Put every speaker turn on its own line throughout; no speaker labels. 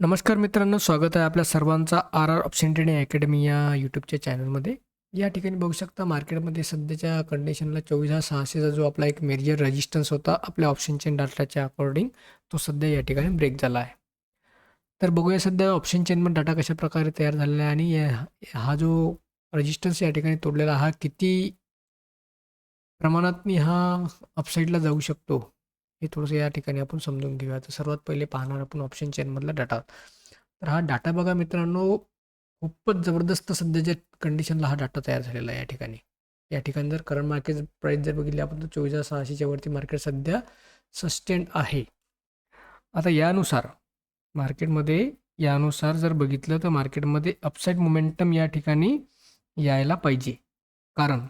नमस्कार मित्रांनो स्वागत आहे आपल्या सर्वांचा R R option trading academy या यूट्यूबच्या चॅनलमध्ये. या ठिकाणी बघू शकता मार्केटमध्ये सध्याच्या कंडिशनला चोवीस हजार सहाशेचा जो आपला एक मेजर रेजिस्टन्स होता आपल्या ऑप्शन चेन डाटाच्या अकॉर्डिंग तो सध्या या ठिकाणी ब्रेक झाला आहे. तर बघूया सध्या ऑप्शन चेनमध्ये डाटा कशा प्रकारे तयार झालेला आहे आणि या- हा जो रेजिस्टन्स या ठिकाणी तोडलेला हा किती प्रमाणात मी हा अपसाईडला जाऊ शकतो? हे थोडंसं या ठिकाणी आपण समजून घेऊया. तर सर्वात पहिले पाहणार आपण ऑप्शन चेनमधला डाटा तर हा डाटा बघा मित्रांनो खूपच जबरदस्त सध्याच्या कंडिशनला हा डाटा तयार झालेला आहे या ठिकाणी. या ठिकाणी जर करंट मार्केट प्राईस जर बघितली आपण तर चोवीस हजार सहाशेच्या वरती मार्केट सध्या सस्टेंड आहे. आता यानुसार मार्केटमध्ये यानुसार जर बघितलं तर मार्केटमध्ये अपसाईड मोमेंटम या ठिकाणी यायला पाहिजे. कारण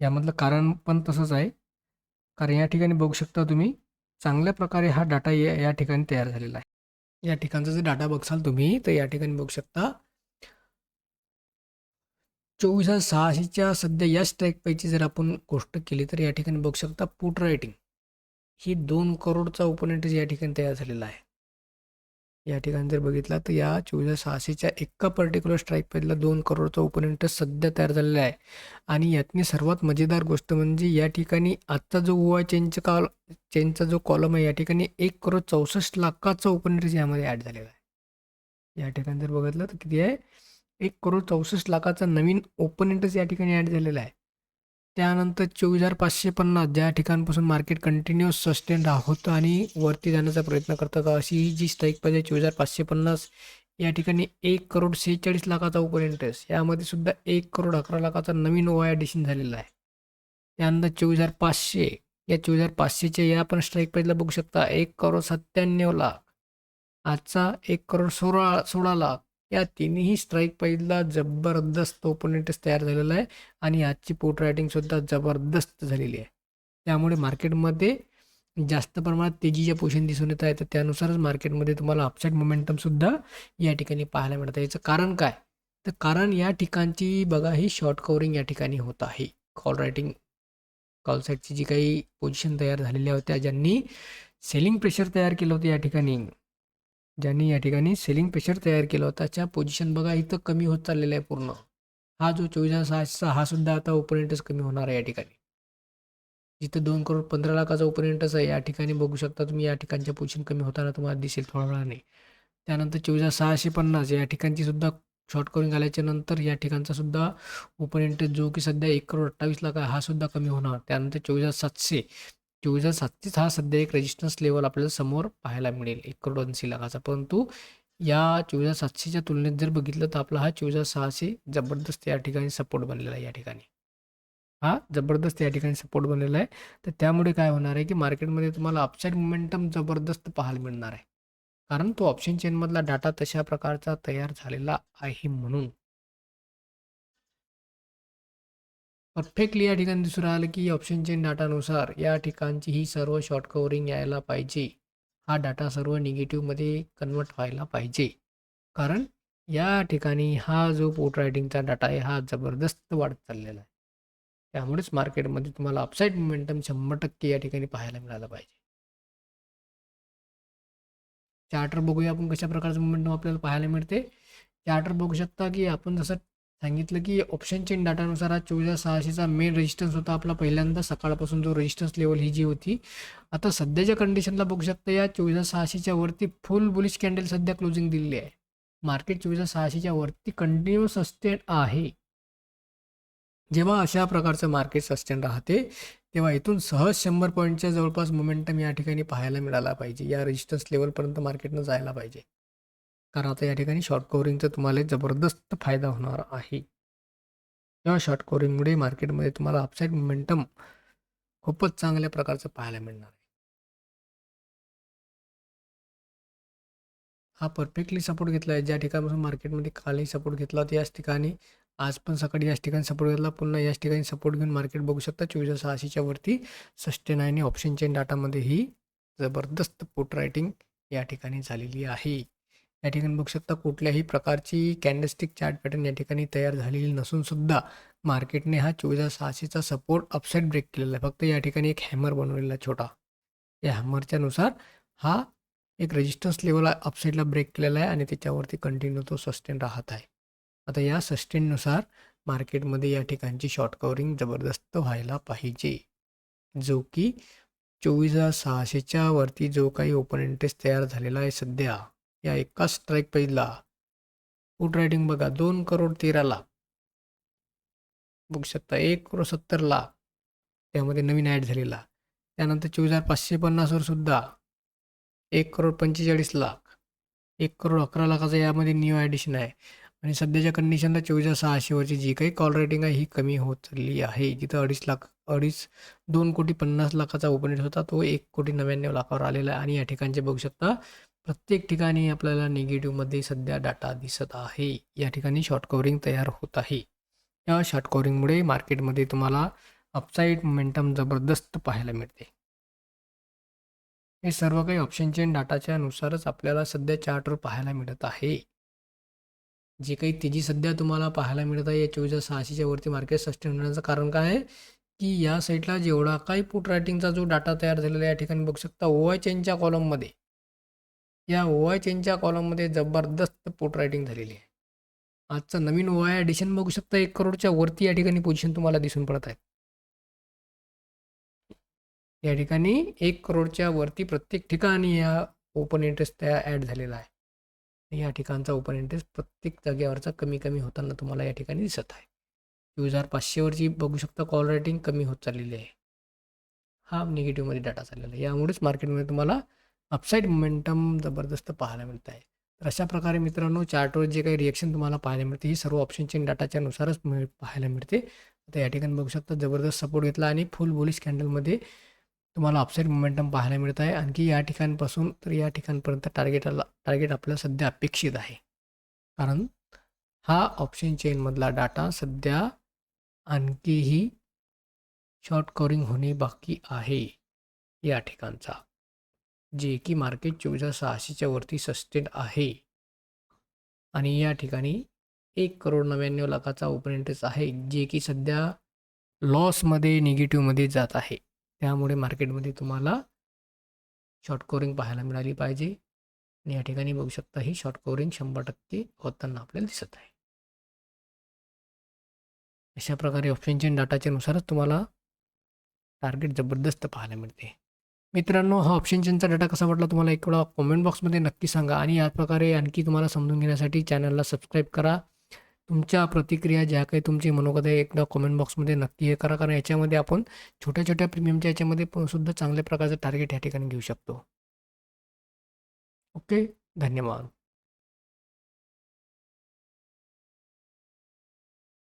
यामधलं कारण पण तसंच आहे. कारण या ठिकाणी बघू शकता तुम्ही चांगल्या प्रकारे हा डाटा या या ठिकाणी तयार झालेला आहे. या ठिकाणचा जर डाटा बघसाल तुम्ही तर या ठिकाणी बघू शकता चोवीस हजार सहाशेच्या सध्या या स्ट्राईकपैकी जर आपण गोष्ट केली तर या ठिकाणी बघू शकता पुट रायटिंग ही दोन करोडचा ओपोनेंट या ठिकाणी तयार झालेला आहे. या ठिकाणी जर बघितला तर या चोवीस हजार सहाशेच्या एका पर्टिक्युलर स्ट्राईक पैकीला दोन करोडचा ओपोनेंट सध्या तयार झालेला आहे. आणि यातनी सर्वात मजेदार गोष्ट म्हणजे या ठिकाणी आत्ता जो ओआय चेनचा कॉल चेनचा जो कॉलम आहे या ठिकाणी एक करोड चौसष्ट लाखाचा ओपनरेट यामध्ये ॲड झालेला आहे. या ठिकाणी जर बघितलं तर किती आहे? एक करोड चौसष्ट लाखाचा नवीन ओपनेंटच या ठिकाणी ॲड झालेला आहे. त्यानंतर चोवीस हजार पाचशे पन्नास ज्या ठिकाणपासून मार्केट कंटिन्युअस सस्टेन राहतं आणि वरती जाण्याचा प्रयत्न करतं का अशी ही जी स्ट्राईक पाहिजे चोवीस हजार पाचशे पन्नास या ठिकाणी एक करोड सेहेचाळीस लाखाचा ओपनेंटस यामध्ये सुद्धा एक करोड अकरा लाखाचा नवीन ओआय ॲडिशन झालेला आहे. त्यानंतर चोवीस हजार पाचशे या चोवीस हजार पाचशेच्या या पण स्ट्राईक प्राईजला बघू शकता एक करोड सत्त्याण्णव लाख. आजचा एक करोड सोळा सोळा लाख. या तिन्ही स्ट्राईक पहिला जबरदस्त ओपोनेंटस तयार झालेला आहे. आणि आजची पोट रायटिंगसुद्धा जबरदस्त झालेली आहे. त्यामुळे मार्केटमध्ये जास्त प्रमाणात तेजीच्या पोषण दिसून येत आहे. तर त्यानुसारच मार्केटमध्ये तुम्हाला अपसाईड मोमेंटमसुद्धा या ठिकाणी पाहायला मिळतं याचं कारण काय? तर कारण या ठिकाणची बघा ही शॉर्ट कवरिंग या ठिकाणी होत आहे. कॉल रायटिंग कॉल साईडची जी काही पोझिशन तयार झालेल्या होत्या ज्यांनी सेलिंग प्रेशर तयार केलं होतं या ठिकाणी. ज्यांनी या ठिकाणी सेलिंग प्रेशर तयार केलं होतं. त्याच्या पोझिशन बघा इथं कमी होत चाललेला आहे पूर्ण. हा जो चोवीस हजार सहाशेचा हा सुद्धा आता ओपोनेंटच कमी होणार आहे या ठिकाणी. जिथं दोन करोड पंधरा लाखाचा ओपोनेंटच आहे. या ठिकाणी बघू शकता तुम्ही या ठिकाणच्या पोझिशन कमी होताना तुम्हाला दिसेल थोड्या वेळाने त्यानंतर चोवीस हजार सहाशे पन्नास या ठिकाणची सुद्धा शॉर्ट करून आल्याच्यानंतर या ठिकाणचा सुद्धा ओपोनेंट जो की सध्या एक करोड अठ्ठावीस लाख आहे हा सुद्धा कमी होणार. त्यानंतर चोवीस हजार सातशे चोवीस हजार साततीस हा सध्या एक रेजिस्टन्स लेवल आपल्याला समोर पाहायला मिळेल. एक करोड ऐंशी लाखाचा. परंतु या चोवीस हजार सातशेच्या तुलनेत जर बघितलं तर आपला हा चोवीस हजार सहाशे जबरदस्त या ठिकाणी सपोर्ट बनलेला आहे या ठिकाणी. हा जबरदस्त या ठिकाणी सपोर्ट बनलेला आहे. तर त्यामुळे काय होणार आहे की मार्केटमध्ये तुम्हाला अपसाईड मोमेंटम जबरदस्त पाहायला मिळणार आहे. कारण तो ऑप्शन चेनमधला डाटा तशा प्रकारचा तयार झालेला आहे म्हणून. परफेक्टली या ठिकाणी दिसून राहिलं की ऑप्शन चेन डाटानुसार या ठिकाणची ही सर्व शॉर्ट कवरिंग यायला पाहिजे. हा डाटा सर्व निगेटिव्हमध्ये कन्वर्ट व्हायला पाहिजे. कारण या ठिकाणी हा जो पोर्ट रायटिंगचा डाटा आहे हा जबरदस्त वाढत चाललेला आहे. त्यामुळेच मार्केटमध्ये तुम्हाला अपसाईड मोमेंटम शंभर टक्के या ठिकाणी पाहायला मिळालं पाहिजे. चार्टर बघूया आपण कशा प्रकारचं मोमेंटम आपल्याला पाहायला मिळते. चार्टर बघू शकता की आपण जसं सांगितलं की ऑप्शन चेन डाटानुसार हा चोवीस हजार सहाशेचा मेन रेजिस्टन्स होता. आपला पहिल्यांदा सकाळपासून जो रेजिस्टन्स लेवल ही जी होती आता सध्याच्या कंडिशनला बघू शकता या चोवीस हजार सहाशेच्या वरती फुल बुलिश कॅन्डल सध्या क्लोजिंग दिलेली आहे. मार्केट चोवीस हजार सहाशेच्या वरती कंटिन्यू सस्टेन आहे. जेव्हा अशा प्रकारचं मार्केट सस्टेन राहते तेव्हा इथून सहज शंभर पॉईंटच्या जवळपास मोमेंटम या ठिकाणी पाहायला मिळाला पाहिजे. या रेजिस्टन्स लेवलपर्यंत मार्केटनं जायला पाहिजे. कारण आता या ठिकाणी शॉर्ट कवरिंगचा तुम्हाला जबरदस्त फायदा होणार आहे. या शॉर्ट कवरिंगमुळे मार्केटमध्ये तुम्हाला अपसाईड मोमेंटम खूपच चांगल्या प्रकारचं पाहायला मिळणार आहे. हा परफेक्टली सपोर्ट घेतला आहे ज्या ठिकाणापासून मार्केटमध्ये कालही सपोर्ट घेतला होता याच ठिकाणी आज पण सकाळी याच ठिकाणी सपोर्ट घेतला. पुन्हा याच ठिकाणी सपोर्ट घेऊन मार्केट बघू शकता. चोवीस सहाशेच्या वरती सस्टेन आहे आणि ऑप्शन चेन डाटामध्ये ही जबरदस्त पोट रायटिंग या ठिकाणी झालेली आहे. या ठिकाणी बघू शकता कुठल्याही प्रकारची कॅन्डलस्टिक चार्ट पॅटर्न या ठिकाणी तयार झालेली नसून सुद्धा मार्केटने हा चोवीस हजार सहाशेचा सपोर्ट अपसाईड ब्रेक केलेला आहे. फक्त या ठिकाणी एक हॅमर बनवलेला आहे छोटा. या हॅमरच्या नुसार हा एक रेजिस्टन्स लेवल अपसाईडला ब्रेक केलेला आहे आणि त्याच्यावरती कंटिन्यू तो सस्टेन राहत आहे. आता या सस्टेननुसार मार्केटमध्ये या ठिकाणची शॉर्ट कवरिंग जबरदस्त व्हायला पाहिजे. जो की चोवीस हजार सहाशेच्या वरती जो काही ओपन इंटरेस्ट तयार झालेला आहे सध्या. या एकाच स्ट्राईक पेजला फूट रायडिंग बघा दोन करोड तेरा लाख बघू शकता एक करोड सत्तर लाख त्यामध्ये नवीन ॲड झालेला. त्यानंतर चोवीस हजार पाचशे पन्नासवर सुद्धा. एक करोड पंचेचाळीस लाख. एक करोड अकरा लाखाचं यामध्ये न्यू ॲडिशन आहे. आणि सध्याच्या कंडिशनला चोवीस हजार सहाशेवरची जी काही कॉल रेटिंग आहे ही कमी होत चालली आहे. जिथं अडीच लाख अडीच दोन कोटी पन्नास लाखाचा ओपन होता तो एक कोटी नव्याण्णव लाखावर आलेला आहे. आणि या ठिकाणचे बघू शकता प्रत्येक ठिकाणी आपल्याला निगेटिव्हमध्ये सध्या डाटा दिसत आहे. या ठिकाणी शॉर्ट कवरिंग तयार होत आहे. या शॉर्ट कवरिंगमुळे मार्केटमध्ये तुम्हाला अपसाईड मोमेंटम जबरदस्त पाहायला मिळते. हे सर्व काही ऑप्शन चेन डाटाच्या नुसारच आपल्याला सध्या चार्टवर पाहायला मिळत आहे. जे काही तेजी सध्या तुम्हाला पाहायला मिळत आहे या चोवीस हजार सहाशेच्या वरती मार्केट सस्टेन होण्याचं कारण काय आहे? की या साईडला जेवढा काही पुट रायटिंगचा जो डाटा तयार झालेला आहे या ठिकाणी बघू शकता ओ आय चेनच्या कॉलममध्ये या ओ आय चेनच्या कॉलममध्ये जबरदस्त पोट रायटिंग झालेली आहे. आजचा नवीन ओ आय ॲडिशन बघू शकता एक करोडच्या वरती या ठिकाणी पोझिशन तुम्हाला दिसून पडत आहे. या ठिकाणी एक करोडच्या वरती प्रत्येक ठिकाणी या ओपन इंटरेस्ट त्या ॲड झालेला आहे. या ठिकाणचा ओपन इंटरेस्ट प्रत्येक जागेवरचा कमी कमी होताना तुम्हाला या ठिकाणी दिसत आहे. चोवीस हजार पाचशेवरची बघू शकता कॉल रायटिंग कमी होत चाललेली आहे. हा निगेटिव्हमध्ये डाटा चाललेला आहे. यामुळेच मार्केटमध्ये तुम्हाला अपसाईड मोमेंटम जबरदस्त पाहायला मिळत आहे तर अशा प्रकारे मित्रांनो चार्टवर जे काही रिएक्शन तुम्हाला पाहायला मिळते ही सर्व ऑप्शन चेन डाटाच्या नुसारच मिळ पाहायला मिळते. आता या ठिकाणी बघू शकता जबरदस्त सपोर्ट घेतला आणि फुल बोलिश कॅन्डलमध्ये तुम्हाला अपसाईड मोमेंटम पाहायला मिळत आहे आणखी या ठिकाणपासून तर या ठिकाणपर्यंत टार्गेटला टार्गेट आपल्याला सध्या अपेक्षित आहे. कारण हा ऑप्शन चेनमधला डाटा सध्या आणखीही शॉर्ट कवरिंग होणे बाकी आहे या ठिकाणचा. जे की मार्केट चोवीस हजार सहाशेच्या वरती सस्टेड आहे. आणि या ठिकाणी एक करोड नव्याण्णव लाखाचा ओपन इंटरेस्ट आहे जे की सध्या लॉसमध्ये निगेटिव्हमध्ये जात आहे. त्यामुळे मार्केटमध्ये तुम्हाला शॉर्ट कवरिंग पाहायला मिळाली पाहिजे. आणि या ठिकाणी बघू शकता ही शॉर्ट कवरिंग शंभर टक्के होताना आपल्याला दिसत आहे. अशा प्रकारे ऑप्शन चेन डाटाच्या नुसारच तुम्हाला टार्गेट जबरदस्त पाहायला मिळते. मित्रांनो हा ऑप्शन चेनचा डाटा कसा वाटला तुम्हाला एक वेळा कॉमेंट बॉक्समध्ये नक्की सांगा आणि याच प्रकारे आणखी तुम्हाला समजून घेण्यासाठी चॅनलला सबस्क्राईब करा. तुमच्या प्रतिक्रिया ज्या काही तुमची मनोगत आहे एकदा कॉमेंट बॉक्समध्ये नक्की हे करा कारण याच्यामध्ये आपण छोट्या छोट्या प्रीमियमच्या याच्यामध्ये पण सुद्धा चांगल्या प्रकारचं टार्गेट या ठिकाणी घेऊ शकतो. ओके धन्यवाद.